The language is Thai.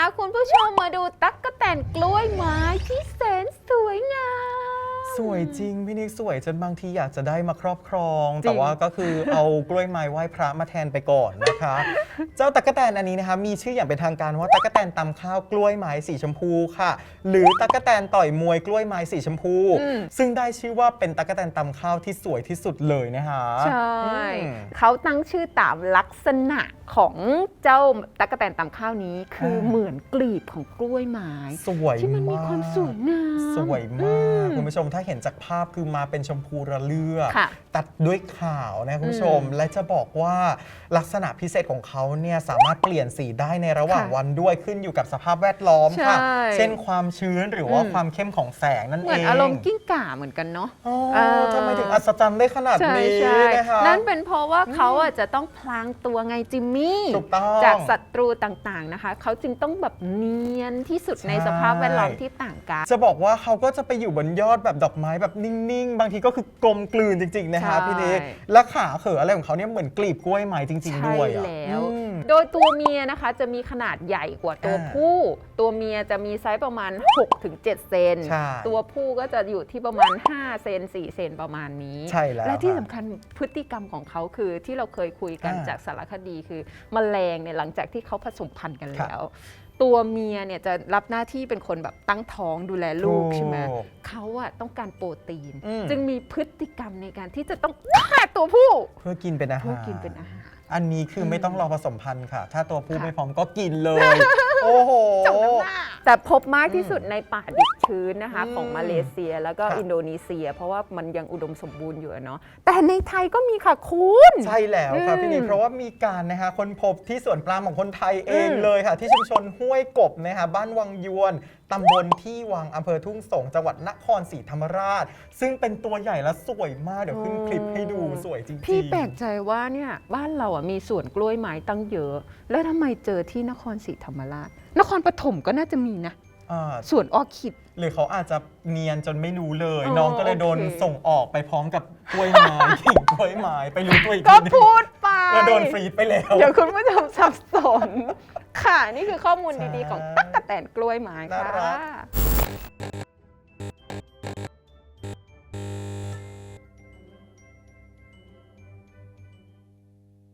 าคุณผู้ชมมาดูตั๊กกะแตนกล้วยไม้ที่แสนสวยงาม สวยจริงพี่นิกสวยจนบางทีอยากจะได้มาครอบครองจริงแต่ว่าก็คือเอากล้วยไม้ไหว้พระมาแทนไปก่อนนะคะ เจ้าตั๊กแตนอันนี้นะคะมีชื่ออย่างเป็นทางการว่าตั๊กแตนตำข้าวกล้วยไม้สีชมพูค่ะ หรือตั๊กแตนต่อยมวยกล้วยไม้สีชมพูอืมซึ่งได้ชื่อว่าเป็นตั๊กแตนตำข้าวที่สวยที่สุดเลยนะคะใช่อืมเขาตั้งชื่อตามลักษณะของเจ้าตั๊กกะแตนตำข้าวนี้คืออาเหมือนกลีบของกล้วยไม้สวยที่มันมีกความสวยงามสวยมากอืมคุณผู้ชมถ้าเห็นจากภาพคือมาเป็นชมพูระเลือดค่ะตัดด้วยขาวนะคุณผู้ชมอืมและจะบอกว่าลักษณะพิเศษของเขาเนี่ยสามารถเปลี่ยนสีได้ในระหว่างค่ะวันด้วยขึ้นอยู่กับสภาพแวดล้อมค่ะ ใช่เช่นความชื้นหรือว่าอืม ความเข้มของแสงนั่นเหเองมือนอารมณ์กิ้งก่าเหมือนกันเนาะ อ๋อเออทำไมถึงอัศจรรย์ได้ขนาดใช่นี้ใช่นะคะ นั่นเป็นเพราะว่าเขาอะจะต้องพลางตัวไงจิมมี่ ถูกต้องจากศัตรูต่างๆนะคะ เขาจึงต้องแบบเนียนที่สุดในใช่ สภาพแวดล้อมที่ต่างกัน จะบอกว่าเขาก็จะไปอยู่บนยอดแบบดอกไม้แบบนิ่งๆ บางทีก็คือกลมกลืนจริง ๆ นะคะใช่ พี่นิกและขาเขออะไรของเขาเนี่ยเหมือนกลีบกล้วยไม้จริง ๆ ด้วยใช่อะแล้ว อืม โดยตัวเมียนะคะจะมีขนาดใหญ่กว่าตัวอ่าผู้ ตัวเมียจะมีไซส์ประมาณ 6-7 เซน ใช่ ตัวผู้ก็จะอยู่ที่ประมาณ 5 เซน 4 เซนประมาณนี้ ใช่แล้วและที่ค่ะสำคัญพฤติกรรมของเขาคือที่เราเคยคุยกันอ่าจากสารคดีคือมแมลงเนี่ยหลังจากที่เขาผสมพันธุ์กันค่ะแล้ว ตัวเมียเนี่ยจะรับหน้าที่เป็นคนแบบตั้งท้องดูแลลูกถูกใช่ไหมเขาอะต้องการโปรตีน อืม จึงมีพฤติกรรมในการที่จะต้องฆ่าตัวผู้ เพื่อกินเป็นอาหาร เพื่อกินเป็นอาหาร อันนี้คือไม่ต้องรอผสมพันธุ์ค่ะ ถ้าตัวผู้ค่ะ ไม่พร้อมก็กินเลย โอ้โหจบน้ำหน้า แต่พบมากที่สุดในป่าดิบชื้นนะคะอืมของมาเลเซียแล้วก็ค่ะอินโดนีเซีย เพราะว่ามันยังอุดมสมบูรณ์อยู่อะเนาะแต่ในไทยก็มีค่ะคุณ ใช่แล้วค่ะอืมพี่นิกเพราะว่ามีการนะคะค้นพบที่สวนปลาของคนไทยเองอืมเลยค่ะ ที่ชุมชนห้วยกบนะคะบ้านวังยวนตำบลที่วังอำเภอทุ่งสงจังหวัดนครศรีธรรมราช ซึ่งเป็นตัวใหญ่และสวยมากเดี๋ยวขึ้นคลิปให้ดูสวยจริงๆ พี่แปลกใจว่าเนี่ยบ้านเราอะมีสวนกล้วยไม้ตั้งเยอะ แล้วทำไมเจอที่นครศรีธรรมราชนครปฐมก็น่าจะมีนะส่วนออคิด หรือเขาอาจจะเนียนจนไม่รู้เลยน้องก็เลยโดนส่งออกไปพร้อมกับกล้วยไม้ กิ่งกล้วยไม้ไปรู้ตัวอีก็ทีนึพูดไปก็โดนฟรีดไปแล้ว เดี๋ยวคุณผู้ชมสับสน ค่ะนี่คือข้อมูลดีๆของตั๊กแตนกล้วยไม้ค่ะ